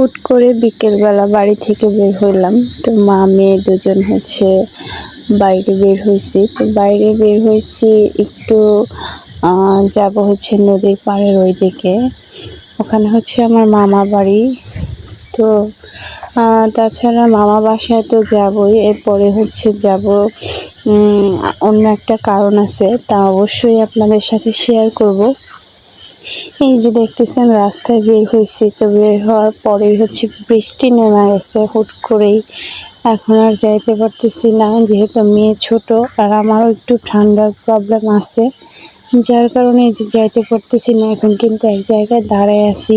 হুট করে বিকেলবেলা বাড়ি থেকে বের হইলাম। তো মা, মেয়ে দুজন হচ্ছে বাইরে বের হয়েছি তো বাইরে বের হয়েছি একটু যাব হচ্ছে নদীর পাড়ের ওই দিকে ওখানে হচ্ছে আমার মামা বাড়ি। তো তাছাড়া মামা বাসায় তো যাবই। এরপরে হচ্ছে যাব অন্য একটা কারণ আছে। তা অবশ্যই আপনাদের সাথে শেয়ার করব। এই যে দেখতেছেন, রাস্তায় বের হয়েছে। তো বের হওয়ার পরেই হচ্ছে বৃষ্টি নেমে গেছে, হুট করেই। এখন আর যাইতে পারতেছি না, যেহেতু মেয়ে ছোট আর আমারও একটু ঠান্ডার প্রবলেম আছে। যার কারণে যে যাইতে পারতেছি না, এখন কিন্তু এক জায়গায় দাঁড়ায় আছি।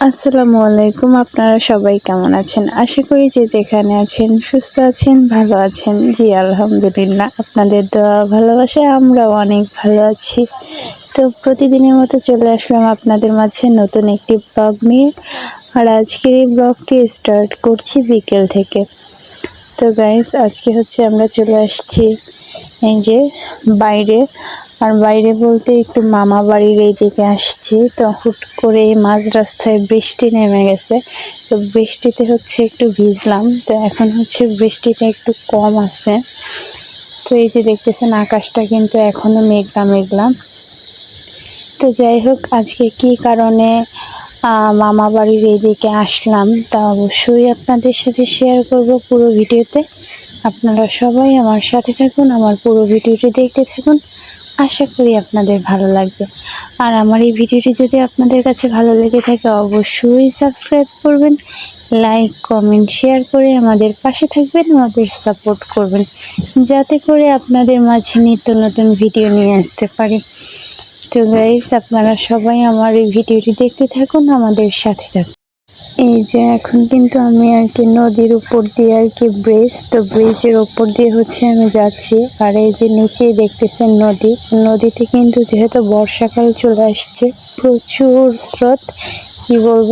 আসসালামু আলাইকুম, আপনারা সবাই কেমন আছেন? আশা করি যে যেখানে আছেন, সুস্থ আছেন, ভালো আছেন। জি, আলহামদুলিল্লাহ, আপনাদের দোয়া ভালোবাসায় আমরাও অনেক ভালো আছি। তো প্রতিদিনের মতো চলে আসলাম আপনাদের মাঝে নতুন একটি ব্লগ নিয়ে। আর আজকের এই ব্লগটি স্টার্ট করছি বিকেল থেকে। তো গাইস আজকে হচ্ছে আমরা চলে আসছি এই যে বাইরে। আর বাইরে বলতে একটু মামা বাড়ির এই দিকে আসছি তো হুট করে মাঝ রাস্তায় বৃষ্টি নেমে গেছে। তো বৃষ্টিতে হচ্ছে একটু ভিজলাম, তো এখন হচ্ছে বৃষ্টিটা একটু কম আছে। তো এই যে দেখতেছেন আকাশটা কিন্তু এখনও মেঘলা মেঘলা। তো যাই হোক, আজকে কি কারণে মামা বাড়ির এইদিকে আসলাম তা অবশ্যই আপনাদের সাথে শেয়ার করব পুরো ভিডিওতে। আপনারা সবাই আমার সাথে থাকুন, আমার পুরো ভিডিওটি দেখতে থাকুন। আশা করি আপনাদের ভালো লাগবে। আর আমার এই ভিডিওটি যদি আপনাদের কাছে ভালো লেগে থাকে, অবশ্যই সাবস্ক্রাইব করবেন, লাইক, কমেন্ট, শেয়ার করে আমাদের পাশে থাকবেন, আমাদের সাপোর্ট করবেন, যাতে করে আপনাদের মাঝে নিত্য নতুন ভিডিও নিয়ে আসতে পারি। তো গাইস আপনারা সবাই আমার এই ভিডিওটি দেখতে থাকুন, আমাদের সাথে থাকুন। এই যে এখন কিন্তু আমি আর কি নদীর উপর দিয়ে আর কি ব্রিজ তো ব্রিজের উপর দিয়ে হচ্ছে আমি যাচ্ছি। আর এই যে নিচেই দেখতেছেন নদী, নদীতে কিন্তু যেহেতু বর্ষাকাল চলে আসছে, প্রচুর স্রোত, কি বলব?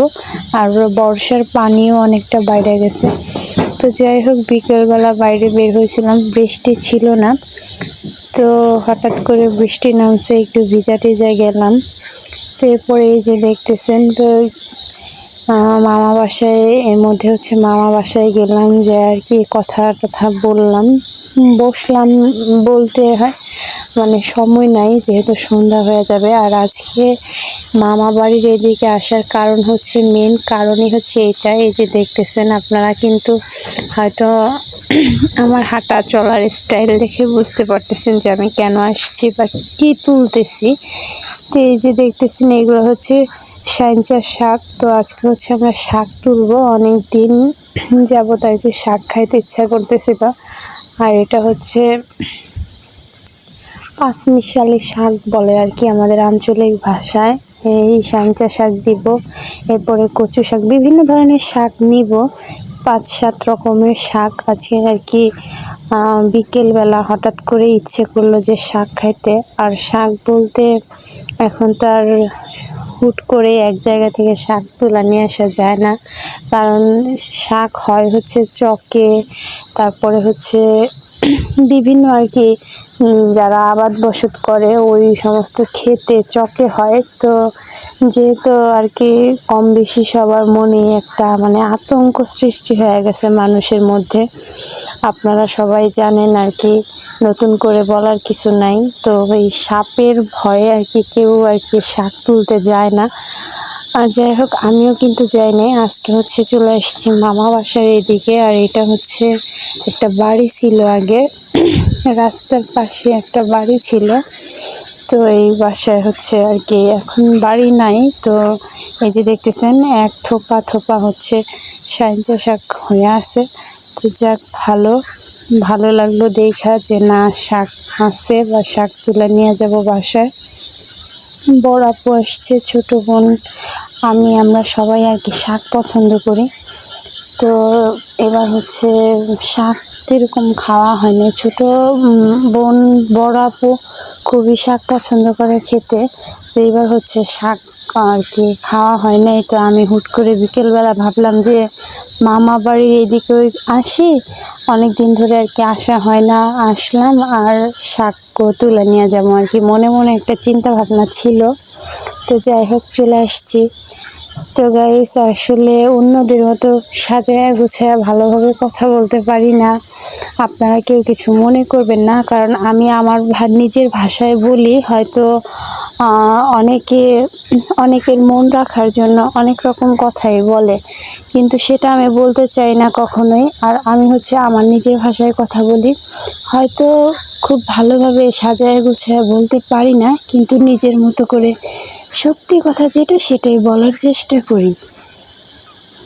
আর বর্ষার পানিও অনেকটা বাইরে গেছে। তো যাই হোক, বিকেলবেলা বাইরে বের হয়েছিলাম, বৃষ্টি ছিল না। তো হঠাৎ করে বৃষ্টি নামছে, একটু ভিজা টিজা গেলাম। তো এরপরে এই যে দেখতেছেন মামা বাসায়, এর মধ্যে হচ্ছে মামা বাসায় গেলাম যে আর কি কথা টথা বললাম। বসলাম বলতে হয় মানে সময় নাই যেহেতু সন্ধ্যা হয়ে যাবে। আর আজকে মামা বাড়ির এদিকে আসার কারণ হচ্ছে মেন কারণই হচ্ছে এটা। এই যে দেখতেছেন আপনারা কিন্তু হয়তো আমার হাঁটা চলার স্টাইল দেখে বুঝতে পারতেছেন যে আমি কেন আসছি বা কী তুলতেছি। তো এই যে দেখতেছেন, এগুলো হচ্ছে সাইনচা শাক। তো আজকে হচ্ছে আমরা শাক তুলবো। অনেক দিন যাবত আর কি শাক খাইতে ইচ্ছা করতেছিল আর এটা হচ্ছে পাঁচমিশালি শাক বলে আর কি আমাদের আঞ্চলিক ভাষায়। এই সাইনচা শাক দিব, এরপরে কচু শাক, বিভিন্ন ধরনের শাক নিব। পাঁচ সাত রকমের শাক। আজকে আর কি বিকেলবেলা হঠাৎ করে ইচ্ছে করল যে শাক খাইতে। আর শাক বলতে এখন তো আর হুট করে এক জায়গা থেকে শাক তোলা নিয়ে আসা যায় না। কারণ শাক হয় হচ্ছে চকে, তারপরে হচ্ছে বিভিন্ন আর কি যারা আবাদ বসত করে, ওই সমস্ত খেতে চকে হয়। তো যেহেতু আর কি কম বেশি সবার মনে একটা মানে আতঙ্ক সৃষ্টি হয়ে গেছে মানুষের মধ্যে, আপনারা সবাই জানেন আর কি, নতুন করে বলার কিছু নাই। তো এই সাপের ভয়ে আর কি কেউ আর কি শাক তুলতে যায় না। আর যাই হোক, আমিও কিন্তু যাইনি আজকে হচ্ছে চলে এসেছি মামা বাসার এদিকে, আর এটা হচ্ছে একটা বাড়ি ছিল আগে। রাস্তার পাশে একটা বাড়ি ছিল। তো এই বাসায় হচ্ছে আর কি এখন বাড়ি নাই। তো এই যে দেখতেছেন, এক থোপা থোপা হচ্ছে সাইনচা শাক হয়ে আছে। তো যাক, ভালো। ভালো লাগল দেখা যে না, শাক আছে বা শাক তুলে নিয়ে যাব বাসায়। বড় আপু আসছে, ছোটো বোন আমি, আমরা সবাই আর কি শাক পছন্দ করি। তো এবার হচ্ছে শাক এরকম খাওয়া হয়নি। ছোট বোন, বড় আপু খুবই শাক পছন্দ করে খেতে। তো এবার হচ্ছে শাক আর কি খাওয়া হয় নাই। তো আমি হুট করে বিকেলবেলা ভাবলাম যে মামা বাড়ির এদিকে আসি। অনেক দিন ধরে আর কি আসা হয় না। আসলাম আর শাক তুলে নিয়ে যাব আর কি। মনে মনে একটা চিন্তা ভাবনা ছিল। তো যাই হোক, চলে আসছি। তো গাইস আসলে অন্যদের মতো সাজায়া গুছায়া ভালোভাবে কথা বলতে পারি না। আপনারা কেউ কিছু মনে করবেন না, কারণ আমি আমার নিজের ভাষায় বলি, হয়তো অনেকে, অনেকের মন রাখার জন্য অনেক রকম কথাই বলে। কিন্তু সেটা আমি বলতে চাই না কখনোই। আর আমি হচ্ছে আমার নিজের ভাষায় কথা বলি। হয়তো খুব ভালোভাবে সাজায় গুছায় বলতে পারি না, কিন্তু নিজের মতো করে সত্যি কথা যেটা সেটাই বলার চেষ্টা করি।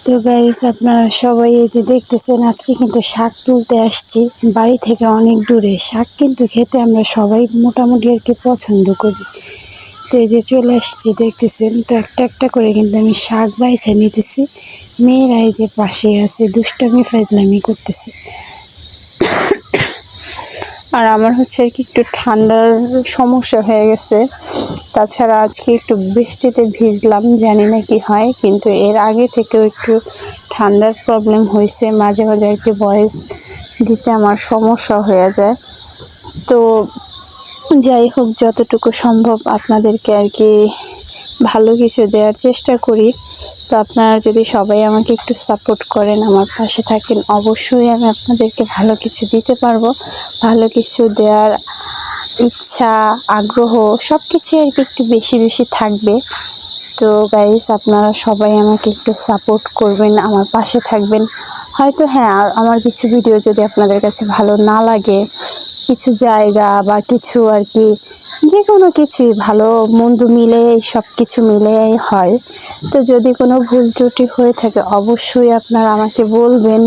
তো গাইস আপনারা সবাই এই যে দেখতেছেন, আজকে কিন্তু শাক তুলতে আসছি। বাড়ি থেকে অনেক দূরে। শাক কিন্তু খেতে আমরা সবাই মোটামুটি আর কি পছন্দ করি। তো এই যে চলে আসছি, দেখতেছেন? তো একটা একটা করে কিন্তু আমি শাক বাইছে নিতেছি। মেয়েরা এই যে পাশে আছে, দুষ্টামি, ফাজলামি করতেছে। আর আমার হচ্ছে আর কি একটু ঠান্ডার সমস্যা হয়ে গেছে। তাছাড়া আজকে একটু বৃষ্টিতে ভিজলাম, জানি না কি হয়, কিন্তু এর আগে থেকেও একটু ঠান্ডার প্রবলেম হয়েছে। মাঝে মাঝে কি ভয়েস দিতে আমার সমস্যা হয়ে যায়। তো যাই হোক, যতটুকু সম্ভব আপনাদেরকে আর কি ভালো কিছু দেওয়ার চেষ্টা করি। তো আপনারা যদি সবাই আমাকে একটু সাপোর্ট করেন, আমার পাশে থাকেন, অবশ্যই আমি আপনাদেরকে ভালো কিছু দিতে পারব। ভালো কিছু দেওয়ার ইচ্ছা, আগ্রহ সব কিছুই আর কি একটু বেশি বেশি থাকবে। তো গাইস আপনারা সবাই আমাকে একটু সাপোর্ট করবেন, আমার পাশে থাকবেন। হয়তো হ্যাঁ আমার কিছু ভিডিও যদি আপনাদের কাছে ভালো না লাগে কিছু জায়গা বা কিছু আর কি যে কোনো কিছুই ভালো, মন্দ মিলে, সব কিছু মিলেই হয়। তো যদি কোনো ভুল ত্রুটি হয়ে থাকে, অবশ্যই আপনারা আমাকে বলবেন,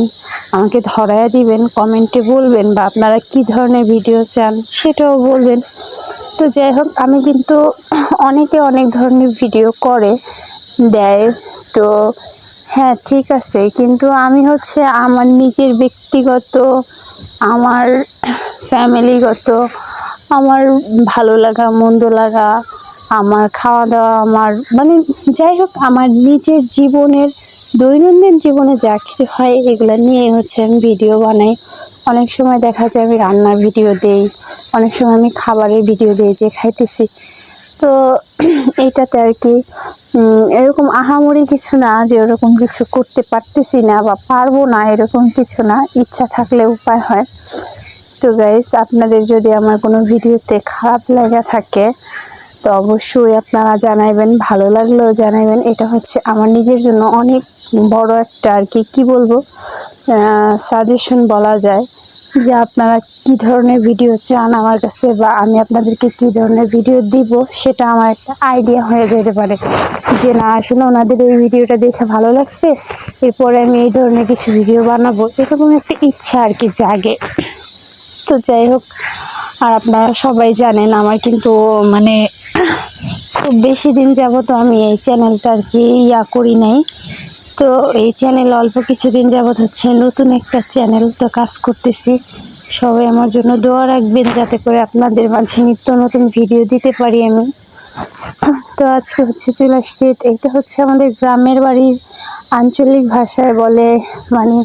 আমাকে ধরায় দিবেন, কমেন্টে বলবেন বা আপনারা কি ধরনের ভিডিও চান সেটাও বলবেন। তো যাই হোক, আমি কিন্তু অনেকে অনেক ধরনের ভিডিও করে দেয়। তো হ্যাঁ ঠিক আছে। কিন্তু আমি হচ্ছে আমার নিজের ব্যক্তিগত, আমার ফ্যামিলিগত, আমার ভালো লাগা, মন্দ লাগা, আমার খাওয়া দাওয়া আমার মানে যাই হোক, আমার নিজের জীবনের, দৈনন্দিন জীবনে যা কিছু হয়, এগুলো নিয়ে হচ্ছে আমি ভিডিও বানাই। অনেক সময় দেখা যায় আমি রান্নার ভিডিও দেই, অনেক সময় আমি খাবারের ভিডিও দিই, যে খাইতেছি। তো এইটাতে আর কি এরকম আহামরি কিছু না যে ওরকম কিছু করতে পারতেছি না বা পারব না এরকম কিছু না, ইচ্ছা থাকলে উপায় হয়। তো গাইস আপনাদের যদি আমার কোনো ভিডিওতে খারাপ লাগা থাকে, তো অবশ্যই আপনারা জানাইবেন, ভালো লাগলেও জানাইবেন। এটা হচ্ছে আমার নিজের জন্য অনেক বড় একটা আর কি কি বলব সাজেশন বলা যায়। যে আপনারা কি ধরনের ভিডিও চান আমার কাছে বা আমি আপনাদেরকে কি ধরনের ভিডিও দিব, সেটা আমার একটা আইডিয়া হয়ে যেতে পারে। যে না, আসলে ওনাদের এই ভিডিওটা দেখে ভালো লাগছে, এরপরে আমি এই ধরনের কিছু ভিডিও বানাবো, এরকম একটা ইচ্ছা আর কি জাগে। তো যাই হোক, আর আপনারা সবাই জানেন আমার কিন্তু মানে খুব বেশি দিন যাব তো আমি এই চ্যানেলটা আর কি ইয়া করি নাই। তো এই চ্যানেল অল্প কিছুদিন যাবত হচ্ছে নতুন একটা চ্যানেল তো কাজ করতেছি। সবাই আমার জন্য দোয়া রাখবেন যাতে করে আপনাদের মাঝে নিত্য নতুন ভিডিও দিতে পারি আমি। তো আজকে হচ্ছে চলে আসছি এটা হচ্ছে আমাদের গ্রামের বাড়ির আঞ্চলিক ভাষায় বলে মানে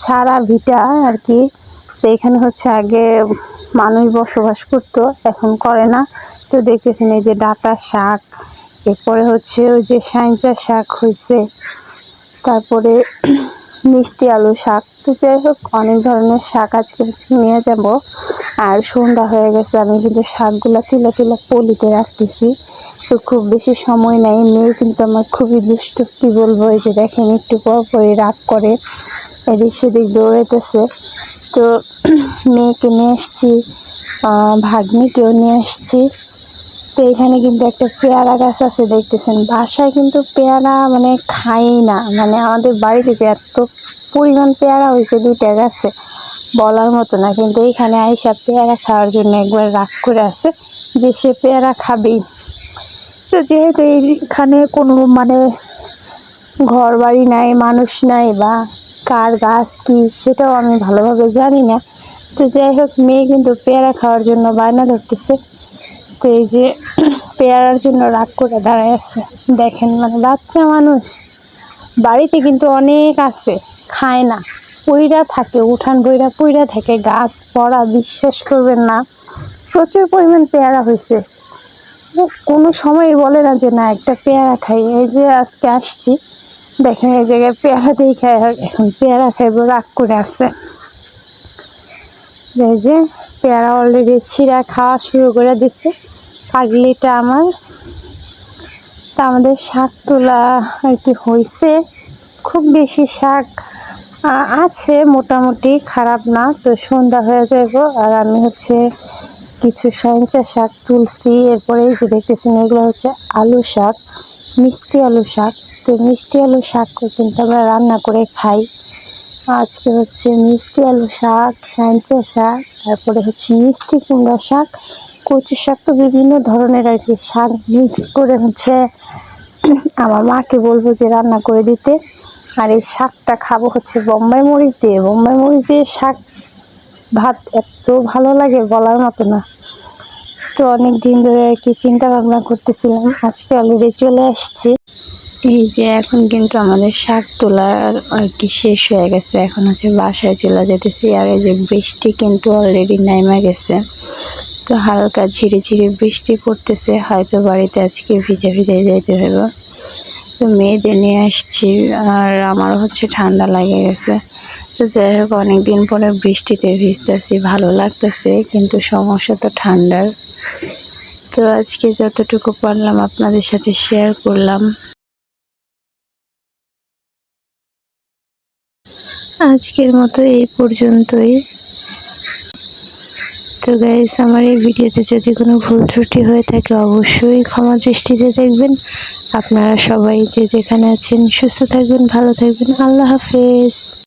ছাড়া ভিটা আর কি। তো এখানে হচ্ছে আগে মানুষ বসবাস করতো, এখন করে না। তো দেখতেছেন এই যে ডাটা শাক, এরপরে হচ্ছে ওই যে সাইঞ্চা শাক হয়েছে তারপরে মিষ্টি আলু শাক। তো যাই হোক, অনেক ধরনের শাক আজকে নিয়ে যাব। আর সন্ধ্যা হয়ে গেছে, আমি কিন্তু শাকগুলো তুলে তুলে পলিতে রাখতেছি। তো খুব বেশি সময় নেই, মেয়ে কিন্তু আমার খুবই দুষ্ট, কী বলব? এই যে দেখেন, একটু পর পরে রাগ করে। এদিক সেদিক দৌড়াইতেছে। তো মেয়েকে নিয়ে এসছি ভাগ্নিকেও নিয়ে এসছি তো এখানে কিন্তু একটা পেয়ারা গাছ আছে, দেখতেছেন। বাসায় কিন্তু পেয়ারা মানে খাই না। মানে আমাদের বাড়িতে যে এত পরিমাণ পেয়ারা হয়েছে দুইটা গাছে, বলার মতো না। কিন্তু এইখানে আইসা পেয়ারা খাওয়ার জন্য একবার রাগ করে আছে যে সে পেয়ারা খাবেই। তো যেহেতু এইখানে কোনো মানে ঘর বাড়ি নাই, মানুষ নাই বা কার গাছ কি, সেটাও আমি ভালোভাবে জানি না। তো যাই হোক, মেয়ে কিন্তু পেয়ারা খাওয়ার জন্য বায়না ধরতেছে। তো এই যে পেয়ারার জন্য রাগ করে দাঁড়ায় আছে। দেখেন মানে বাচ্চা মানুষ। বাড়িতে কিন্তু অনেক আছে, খায় না। পইরা থাকে, উঠান বইরা পইরা থাকে গাছ পড়া, বিশ্বাস করবেন না, প্রচুর পরিমাণ পেয়ারা হয়েছে কোনো সময় বলে না যে, না, একটা পেয়ারা খাই। এই যে আজকে আসছি, দেখেন এই জায়গায় পেয়ারা দিয়ে খাই এখন পেয়ারা খাইবো, রাগ করে আছে। এই যে, পেয়ারা অলরেডি ছিঁড়া খাওয়া শুরু করে দিছে। পাগলিটা আমার। তা আমাদের শাক তোলা আর কি হয়েছে খুব বেশি শাক আছে, মোটামুটি খারাপ না। তো সন্ধ্যা হয়ে যাইব, আর আমি হচ্ছে কিছু সাইঞ্চা শাক তুলছি। এরপরে যে দেখতেছেন, এগুলো হচ্ছে আলু শাক, মিষ্টি আলু শাক। তো মিষ্টি আলু শাক কিন্তু আমরা রান্না করে খাই। আজকে হচ্ছে মিষ্টি আলু শাক সাইঞ্চা শাক, তারপরে হচ্ছে মিষ্টি কুমড়া শাক কচু শাক তো বিভিন্ন ধরনের আর কি। শাক মিক্স করে হচ্ছে আমার মাকে বলব যে রান্না করে দিতে। আর এই শাকটা খাব হচ্ছে বোম্বাই মরিচ দিয়ে। বোম্বাই মরিচ দিয়ে শাক ভাত এত ভালো লাগে বলার মতো না। তো অনেক দিন ধরে আর কি চিন্তা ভাবনা করতেছিলাম, আজকে অলরেডি চলে আসছি। এই যে এখন কিন্তু আমাদের শাক তোলার আর কি শেষ হয়ে গেছে। এখন হচ্ছে বাসায় চলে যেতেছি আর এই যে বৃষ্টি কিন্তু অলরেডি নাইমা গেছে। তো হালকা ঝিরে ঝিরে বৃষ্টি পড়তেছে, হয়তো বাড়িতে আজকে ভিজে ভিজে যেতে হবে তো মেয়েদের নিয়ে আসছি আর আমারও হচ্ছে ঠান্ডা লাগে গেছে। তো যাই হোক, অনেকদিন পরে বৃষ্টিতে ভিজতেছি, ভালো লাগতেছে, কিন্তু সমস্যা তো ঠান্ডার। তো আজকে যতটুকু পারলাম আপনাদের সাথে শেয়ার করলাম। আজকের মতো এই পর্যন্তই। তো গাইস আমার এই ভিডিওতে যদি কোনো ভুল ত্রুটি হয়ে থাকে, অবশ্যই ক্ষমা দৃষ্টিতে দেখবেন। আপনারা সবাই যে যেখানে আছেন, সুস্থ থাকবেন, ভালো থাকবেন। আল্লাহ হাফেজ।